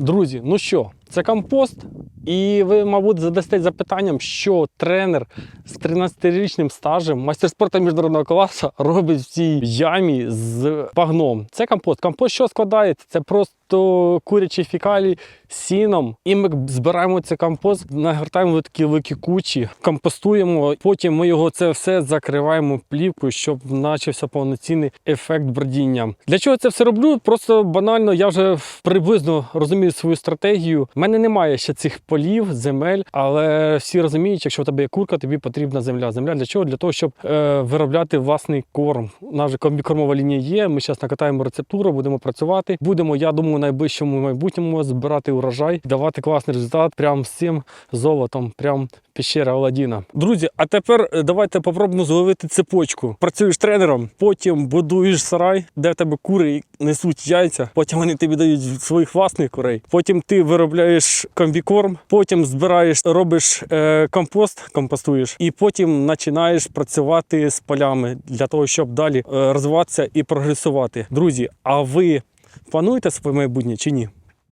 Друзі, ну що, це компост, і ви, мабуть, задасте запитанням, що тренер з 13-річним стажем, майстер спорту міжнародного класу робить в цій ямі з пагном. Це компост. Компост що складається? Це просто курячі фекалії з сіном. І ми збираємо цей компост, нагортаємо в такі великі кучі, компостуємо. Потім ми його це все закриваємо плівкою, щоб почався повноцінний ефект бродіння. Для чого це все роблю? Просто банально я вже приблизно розумію свою стратегію. У мене немає ще цих полів, земель, але всі розуміють, якщо в тебе є курка, тобі потрібна земля. Земля для чого? Для того, щоб е, виробляти власний корм. У нас вже комбікормова лінія є. Ми зараз накатаємо рецептуру, будемо працювати. Будемо, я думаю, найближчому майбутньому збирати урожай, давати класний результат прямо з цим золотом, прям піщера Аладдіна. Друзі, а тепер е, давайте попробуємо зловити цепочку. Працюєш тренером, потім будуєш сарай, де в тебе кури несуть яйця, потім вони тобі дають своїх власних курей. Потім ти виробляєш комбікорм, потім збираєш, робиш е, компост, компостуєш, і потім починаєш працювати з полями для того, щоб далі е, розвиватися і прогресувати. Друзі, а ви плануєте своє майбутнє чи ні?